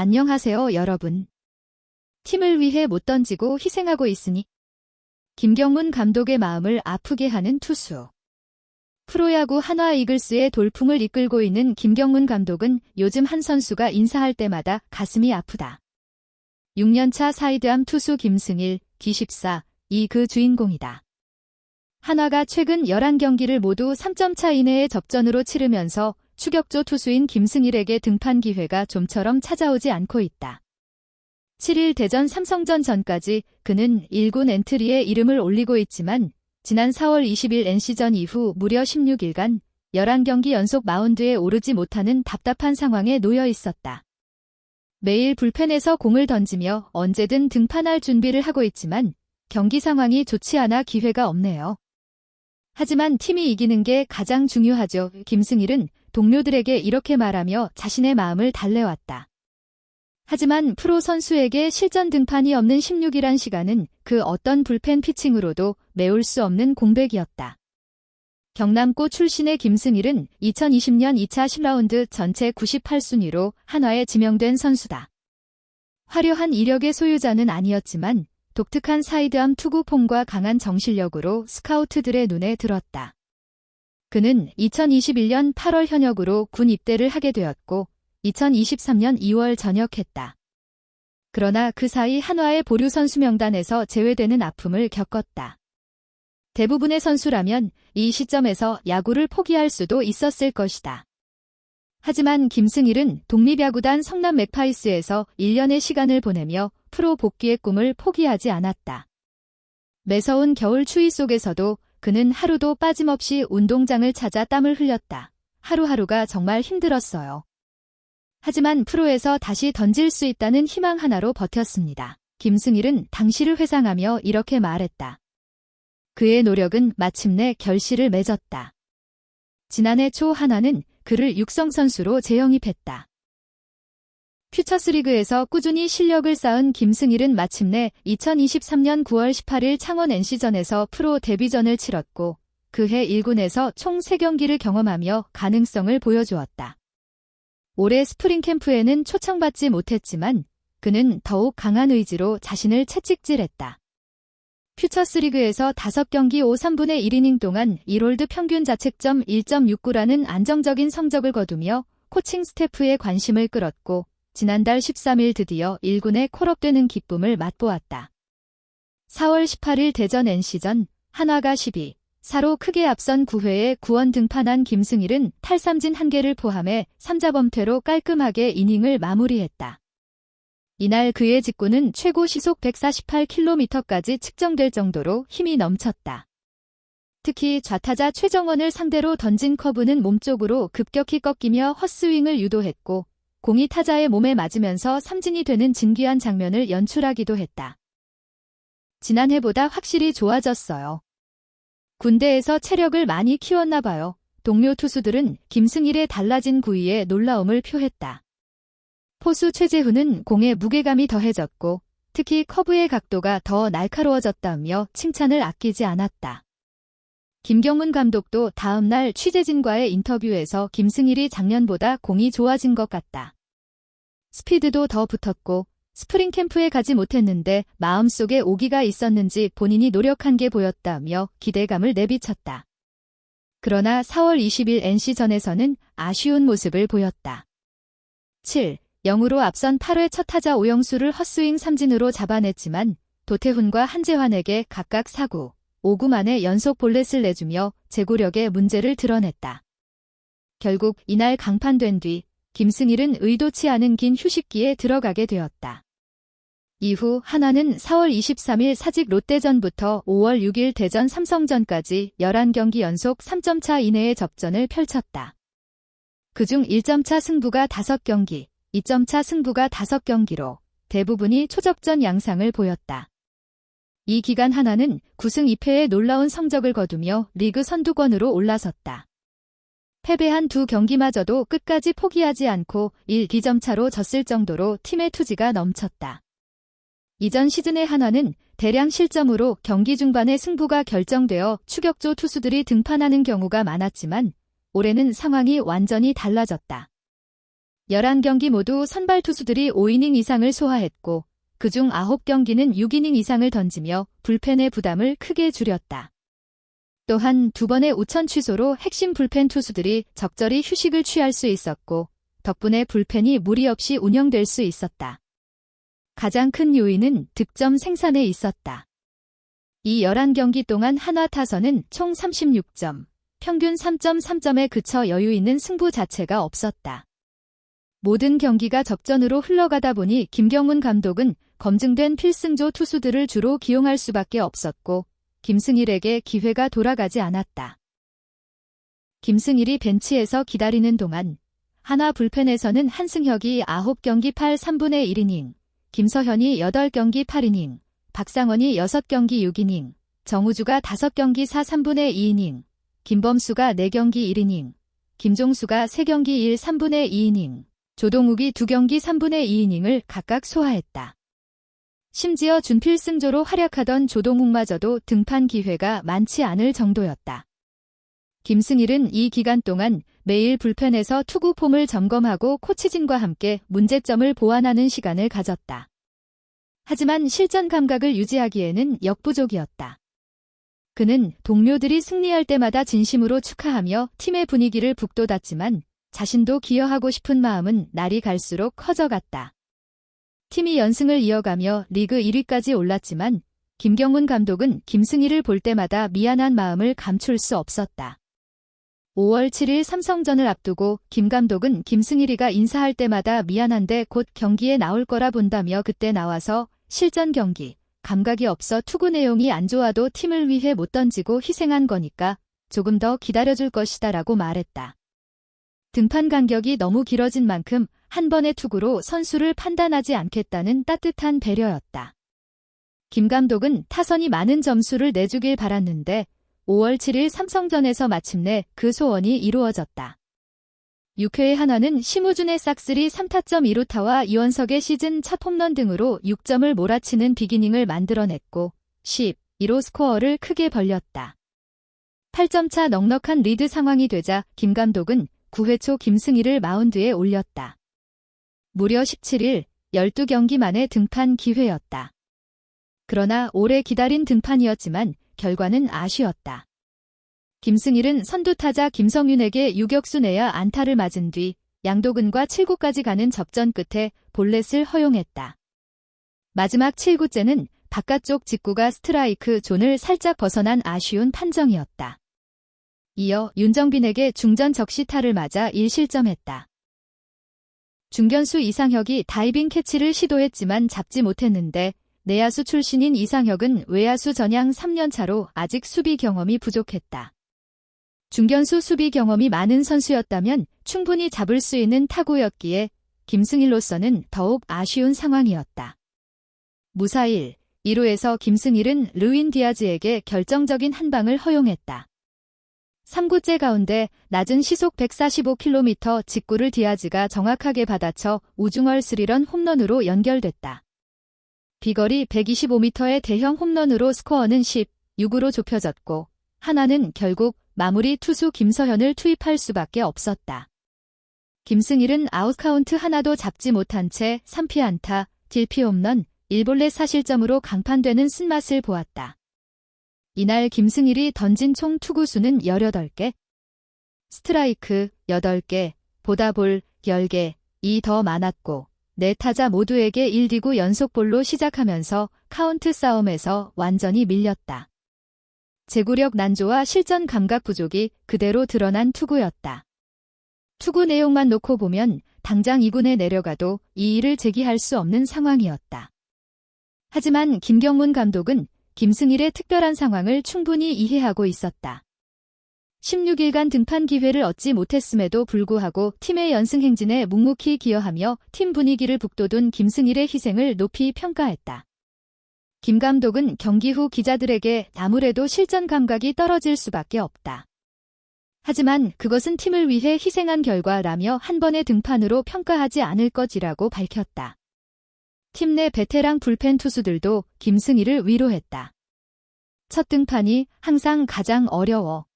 안녕하세요, 여러분. 팀을 위해 못 던지고 희생하고 있으니 김경문 감독의 마음을 아프게 하는 투수. 프로야구 한화 이글스의 돌풍을 이끌고 있는 김경문 감독은 요즘 한 선수가 인사할 때마다 가슴이 아프다. 6년차 사이드암 투수 김승일, D14, 이 그 주인공이다. 한화가 최근 11경기를 모두 3점 차 이내의 접전으로 치르면서 추격조 투수인 김승일에게 등판 기회가 좀처럼 찾아오지 않고 있다. 7일 대전 삼성전 전까지 그는 1군 엔트리에 이름을 올리고 있지만 지난 4월 20일 NC전 이후 무려 16일간 11경기 연속 마운드에 오르지 못하는 답답한 상황에 놓여 있었다. 매일 불펜에서 공을 던지며 언제든 등판할 준비를 하고 있지만 경기 상황이 좋지 않아 기회가 없네요. 하지만 팀이 이기는 게 가장 중요하죠. 김승일은 동료들에게 이렇게 말하며 자신의 마음을 달래왔다. 하지만 프로 선수에게 실전 등판이 없는 16이란 시간은 그 어떤 불펜 피칭으로도 메울 수 없는 공백이었다. 경남고 출신의 김승일은 2020년 2차 10라운드 전체 98순위로 한화에 지명된 선수다. 화려한 이력의 소유자는 아니었지만 독특한 사이드암 투구폼과 강한 정실력으로 스카우트들의 눈에 들었다. 그는 2021년 8월 현역으로 군 입대를 하게 되었고 2023년 2월 전역했다. 그러나 그 사이 한화의 보류 선수 명단에서 제외되는 아픔을 겪었다. 대부분의 선수라면 이 시점에서 야구를 포기할 수도 있었을 것이다. 하지만 김승일은 독립야구단 성남 맥파이스에서 1년의 시간을 보내며 프로 복귀의 꿈을 포기하지 않았다. 매서운 겨울 추위 속에서도 그는 하루도 빠짐없이 운동장을 찾아 땀을 흘렸다. 하루하루가 정말 힘들었어요. 하지만 프로에서 다시 던질 수 있다는 희망 하나로 버텼습니다. 김승일은 당시를 회상하며 이렇게 말했다. 그의 노력은 마침내 결실을 맺었다. 지난해 초 하나는 그를 육성 선수로 재영입했다. 퓨처스리그에서 꾸준히 실력을 쌓은 김승일은 마침내 2023년 9월 18일 창원 NC전에서 프로 데뷔전을 치렀고 그해 1군에서 총 3경기를 경험하며 가능성을 보여주었다. 올해 스프링 캠프에는 초청받지 못했지만 그는 더욱 강한 의지로 자신을 채찍질했다. 퓨처스리그에서 5경기 5 3분의 1이닝 동안 1홀드 평균 자책점 1.69라는 안정적인 성적을 거두며 코칭 스태프의 관심을 끌었고 지난달 13일 드디어 1군에 콜업되는 기쁨을 맛보았다. 4월 18일 대전 NC전 한화가 12, 4로 크게 앞선 9회에 구원 등판한 김승일은 탈삼진 1개를 포함해 3자범퇴로 깔끔하게 이닝을 마무리했다. 이날 그의 직구는 최고 시속 148km까지 측정될 정도로 힘이 넘쳤다. 특히 좌타자 최정원을 상대로 던진 커브는 몸쪽으로 급격히 꺾이며 헛스윙을 유도했고 공이 타자의 몸에 맞으면서 삼진이 되는 진귀한 장면을 연출하기도 했다. 지난해보다 확실히 좋아졌어요. 군대에서 체력을 많이 키웠나 봐요. 동료 투수들은 김승일의 달라진 구위에 놀라움을 표했다. 포수 최재훈은 공의 무게감이 더해졌고 특히 커브의 각도가 더 날카로워졌다며 칭찬을 아끼지 않았다. 김경문 감독도 다음날 취재진과의 인터뷰에서 김승일이 작년보다 공이 좋아진 것 같다. 스피드도 더 붙었고 스프링 캠프에 가지 못했는데 마음속에 오기가 있었는지 본인이 노력한 게 보였다며 기대감을 내비쳤다. 그러나 4월 20일 NC전에서는 아쉬운 모습을 보였다. 7. 0으로 앞선 8회 첫 타자 오영수를 헛스윙 삼진으로 잡아냈지만 도태훈과 한재환에게 각각 4구, 5구 만에 연속 볼넷을 내주며 제구력의 문제를 드러냈다. 결국 이날 강판된 뒤 김승일은 의도치 않은 긴 휴식기에 들어가게 되었다. 이후 하나는 4월 23일 사직 롯데전부터 5월 6일 대전 삼성전까지 11경기 연속 3점차 이내의 접전을 펼쳤다. 그중 1점차 승부가 5경기, 2점차 승부가 5경기로 대부분이 초적전 양상을 보였다. 이 기간 하나는 9승 2패의 놀라운 성적을 거두며 리그 선두권으로 올라섰다. 패배한 두 경기마저도 끝까지 포기하지 않고 1, 2점 차로 졌을 정도로 팀의 투지가 넘쳤다. 이전 시즌의 한화는 대량 실점으로 경기 중반에 승부가 결정되어 추격조 투수들이 등판하는 경우가 많았지만 올해는 상황이 완전히 달라졌다. 11경기 모두 선발 투수들이 5이닝 이상을 소화했고 그중 9경기는 6이닝 이상을 던지며 불펜의 부담을 크게 줄였다. 또한 두 번의 우천 취소로 핵심 불펜 투수들이 적절히 휴식을 취할 수 있었고 덕분에 불펜이 무리 없이 운영될 수 있었다. 가장 큰 요인은 득점 생산에 있었다. 이 11경기 동안 한화 타선은 총 36점, 평균 3.3점에 그쳐 여유 있는 승부 자체가 없었다. 모든 경기가 적전으로 흘러가다 보니 김경문 감독은 검증된 필승조 투수들을 주로 기용할 수밖에 없었고 김승일에게 기회가 돌아가지 않았다. 김승일이 벤치에서 기다리는 동안 하나 불펜에서는 한승혁이 9경기 8 3분의 1이닝, 김서현이 8경기 8이닝, 박상원이 6경기 6이닝, 정우주가 5경기 4 3분의 2이닝, 김범수가 4경기 1이닝, 김종수가 3경기 1 3분의 2이닝, 조동욱이 2경기 3분의 2이닝을 각각 소화했다. 심지어 준필승조로 활약하던 조동욱마저도 등판 기회가 많지 않을 정도였다. 김승일은 이 기간 동안 매일 불펜에서 투구 폼을 점검하고 코치진과 함께 문제점을 보완하는 시간을 가졌다. 하지만 실전 감각을 유지하기에는 역부족이었다. 그는 동료들이 승리할 때마다 진심으로 축하하며 팀의 분위기를 북돋았지만 자신도 기여하고 싶은 마음은 날이 갈수록 커져갔다. 팀이 연승을 이어가며 리그 1위까지 올랐지만 김경훈 감독은 김승희를 볼 때마다 미안한 마음을 감출 수 없었다. 5월 7일 삼성전을 앞두고 김 감독은 김승일이가 인사할 때마다 미안한데 곧 경기에 나올 거라 본다며 그때 나와서 실전 경기, 감각이 없어 투구 내용이 안 좋아도 팀을 위해 못 던지고 희생한 거니까 조금 더 기다려줄 것이다 라고 말했다. 등판 간격이 너무 길어진 만큼 한 번의 투구로 선수를 판단하지 않겠다는 따뜻한 배려였다. 김 감독은 타선이 많은 점수를 내주길 바랐는데 5월 7일 삼성전에서 마침내 그 소원이 이루어졌다. 6회의 한화는 심우준의 싹쓸이 3타점 2루타와 이원석의 시즌 첫 홈런 등으로 6점을 몰아치는 비기닝을 만들어냈고 10, 2로 스코어를 크게 벌렸다. 8점 차 넉넉한 리드 상황이 되자 김 감독은 9회 초 김승희를 마운드에 올렸다. 무려 17일 12경기 만에 등판 기회였다. 그러나 오래 기다린 등판이었지만 결과는 아쉬웠다. 김승일은 선두타자 김성윤에게 유격수 내야 안타를 맞은 뒤 양도근과 7구까지 가는 접전 끝에 볼넷을 허용했다. 마지막 7구째는 바깥쪽 직구가 스트라이크 존을 살짝 벗어난 아쉬운 판정이었다. 이어 윤정빈에게 중전 적시타를 맞아 1실점했다. 중견수 이상혁이 다이빙 캐치를 시도했지만 잡지 못했는데 내야수 출신인 이상혁은 외야수 전향 3년차로 아직 수비 경험이 부족했다. 중견수 수비 경험이 많은 선수였다면 충분히 잡을 수 있는 타구였기에 김승일로서는 더욱 아쉬운 상황이었다. 무사일 1루에서 김승일은 르윈 디아즈에게 결정적인 한 방을 허용했다. 3구째 가운데 낮은 시속 145km 직구를 디아즈가 정확하게 받아쳐 우중얼 스리런 홈런으로 연결됐다. 비거리 125m의 대형 홈런으로 스코어는 10, 6으로 좁혀졌고 하나는 결국 마무리 투수 김서현을 투입할 수밖에 없었다. 김승일은 아웃카운트 하나도 잡지 못한 채 3피 안타, 딜피 홈런, 1볼넷 사실점으로 강판되는 쓴맛을 보았다. 이날 김승일이 던진 총 투구수는 18개, 스트라이크 8개, 보다볼 10개, 이 더 많았고 네 타자 모두에게 1디구 연속볼로 시작하면서 카운트 싸움에서 완전히 밀렸다. 제구력 난조와 실전 감각 부족이 그대로 드러난 투구였다. 투구 내용만 놓고 보면 당장 2군에 내려가도 이 일을 제기할 수 없는 상황이었다. 하지만 김경문 감독은 김승일의 특별한 상황을 충분히 이해하고 있었다. 16일간 등판 기회를 얻지 못했음에도 불구하고 팀의 연승 행진에 묵묵히 기여하며 팀 분위기를 북돋운 김승일의 희생을 높이 평가했다. 김 감독은 경기 후 기자들에게 아무래도 실전 감각이 떨어질 수밖에 없다. 하지만 그것은 팀을 위해 희생한 결과라며 한 번의 등판으로 평가하지 않을 것이라고 밝혔다. 팀 내 베테랑 불펜 투수들도 김승희를 위로했다. 첫 등판이 항상 가장 어려워.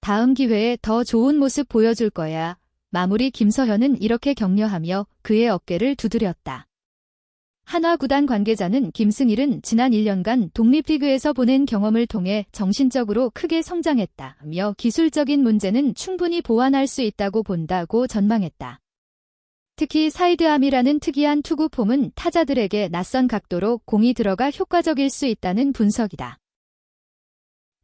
다음 기회에 더 좋은 모습 보여줄 거야. 마무리 김서현은 이렇게 격려하며 그의 어깨를 두드렸다. 한화 구단 관계자는 김승일은 지난 1년간 독립리그에서 보낸 경험을 통해 정신적으로 크게 성장했다며 기술적인 문제는 충분히 보완할 수 있다고 본다고 전망했다. 특히 사이드암이라는 특이한 투구 폼은 타자들에게 낯선 각도로 공이 들어가 효과적일 수 있다는 분석이다.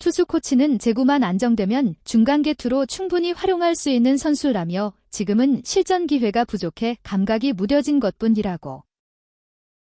투수 코치는 제구만 안정되면 중간 개투로 충분히 활용할 수 있는 선수라며 지금은 실전 기회가 부족해 감각이 무뎌진 것뿐이라고